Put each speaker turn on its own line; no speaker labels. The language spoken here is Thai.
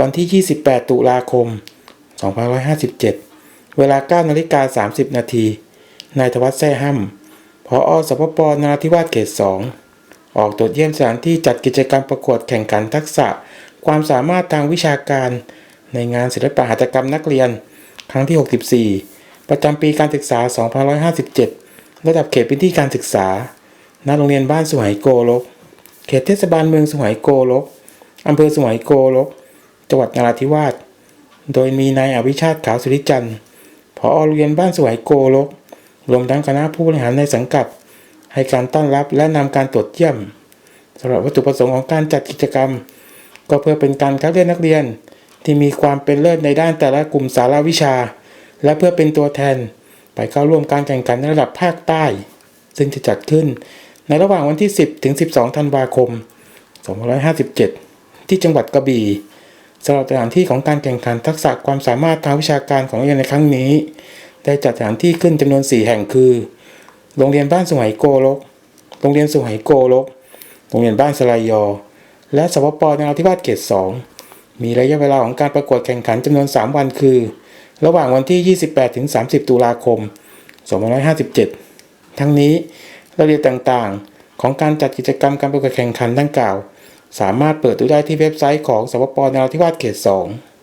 วันที่ 28 ตุลาคม 2557 เวลา9นาฬิกา30 นาที นายธวัชแซ่ห้ำผอสปปนราธิวาสเขต 2 ออกตรวจเยี่ยมสถานที่จัดกิจกรรมประกวดแข่งขันทักษะ ความสามารถทางวิชาการ ในงานศิลปหัตถกรรมนักเรียน ครั้งที่ 64 ประจำปีการศึกษา 2557 ระดับเขตพื้นที่การศึกษา ณ โรงเรียนบ้านสุไหงโกลก เขตเทศบาลเมืองสุไหงโกลกอำเภอสุไหงโกลก จังหวัดนราธิวาส โดยมีนายอภิชาติขาวสุริจันทร์ผอโรงเรียนบ้านสวยโกลก รวมทั้งคณะผู้บริหารในสังกัด ให้การต้อนรับและนำการตรวจเยี่ยมสำหรับวัตถุประสงค์ของการจัดกิจกรรม ก็เพื่อเป็นการคัดเลือกนักเรียนที่มีความเป็นเลิศในด้านแต่ละกลุ่มสาระวิชา และเพื่อเป็นตัวแทน ไปเข้าร่วมการแข่งขันในระดับภาคใต้ ซึ่งจะจัดขึ้นในระหว่างวันที่ 10 ถึง 12 ธันวาคม 2557 ที่จังหวัดกระบี่ สำหรับสถานที่ของการแข่งขันทักษะความสามารถทางวิชาการของเรียนในครั้งนี้ ได้จัดสถานที่ขึ้นจำนวน 4 แห่งคือ โรงเรียนบ้านสุไหงโกลก โรงเรียนสุไหงโกลก โรงเรียนบ้านสลายยอ และสวปนราธิวาสเขต 2 มีระยะเวลาของการประกวดแข่งขันจำนวน 3 วันคือ ระหว่างวันที่ 28 ถึง 30 ตุลาคม 2557 ทั้งนี้รายละเอียดต่างๆ ของการจัดกิจกรรมการประกวดแข่งขันดังกล่าว สามารถเปิดดูได้ที่เว็บไซต์ของสวปนราธิวาสเขต2